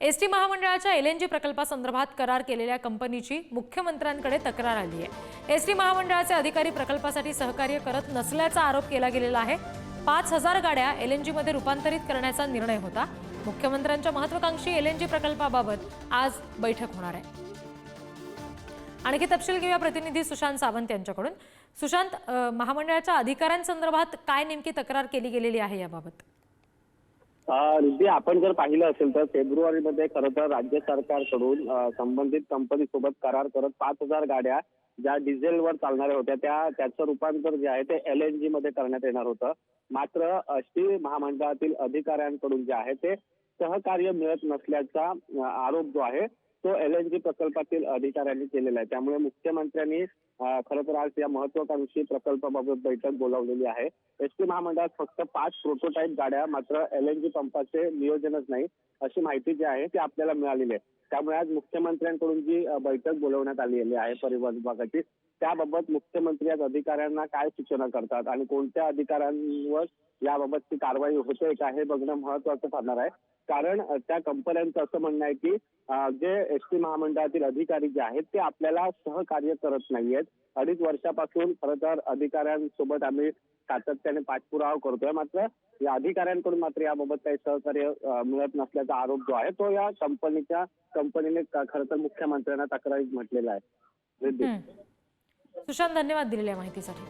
S T महामंडळाच्या L N G प्रकल्पासंदर्भात करार केलेल्या कंपनीची मुख्यमंत्र्यांकडे तक्रार आली आहे. एस टी महामंडळाचे अधिकारी प्रकल्पासाठी सहकार्य करत नसल्याचा आरोप केला गेलेला आहे. पाच हजार गाड्या एल एन जीमध्ये रूपांतरित करण्याचा निर्णय होता. मुख्यमंत्र्यांच्या महत्वाकांक्षी एल एन जी प्रकल्पाबाबत आज बैठक होणार आहे. आणखी तपशील घेऊया प्रतिनिधी सुशांत सावंत यांच्याकडून. सुशांत महामंडळाच्या अधिकाऱ्यांसंदर्भात काय नेमकी तक्रार केली गेलेली आहे याबाबत? रिद्धी आपण जर पाहिलं असेल तर फेब्रुवारीमध्ये खरं तर राज्य सरकारकडून संबंधित कंपनी सोबत करार करत पाच हजार गाड्या ज्या डिझेलवर चालणाऱ्या होत्या त्या त्याचं रूपांतर जे आहे ते एल एन जी मध्ये करण्यात येणार होतं. मात्र स्टील महामंडळातील अधिकाऱ्यांकडून जे आहे ते सहकार्य मिळत नसल्याचा आरोप जो आहे तो एल एन जी प्रकल्पातील अधिकाऱ्यांनी केलेला आहे. त्यामुळे मुख्यमंत्र्यांनी खरं तर आज या महत्वाकांक्षी प्रकल्पाबाबत बैठक बोलावलेली आहे. एस टी महामंडळात फक्त पाच प्रोटोटाईप गाड्या मात्र एल एन जी पंपाचे नियोजनच नाही अशी माहिती जी आहे ती आपल्याला मिळालेली आहे. त्यामुळे आज मुख्यमंत्र्यांकडून जी बैठक बोलवण्यात आलेली आहे परिवहन विभागाची त्याबाबत मुख्यमंत्री आज अधिकाऱ्यांना काय सूचना करतात आणि कोणत्या अधिकाऱ्यांवर याबाबतची कारवाई होते का हे बघणं महत्वाचं ठरणार आहे. कारण त्या कंपन्यांचं असं म्हणणं आहे की जे एस टी महामंडळातील अधिकारी जे आहेत ते आपल्याला सहकार्य करत नाहीयेत. अडीच वर्षापासून खरं तर अधिकाऱ्यांसोबत आम्ही सातत्याने पाठपुरावा करतोय. मात्र या अधिकाऱ्यांकडून मात्र याबाबत काही सहकार्य मिळत नसल्याचा आरोप जो आहे तो या कंपनीच्या कंपनीने खरं तर मुख्यमंत्र्यांना तक्रारीत म्हटलेला आहे. सुशांत धन्यवाद दिलेल्या माहितीसाठी.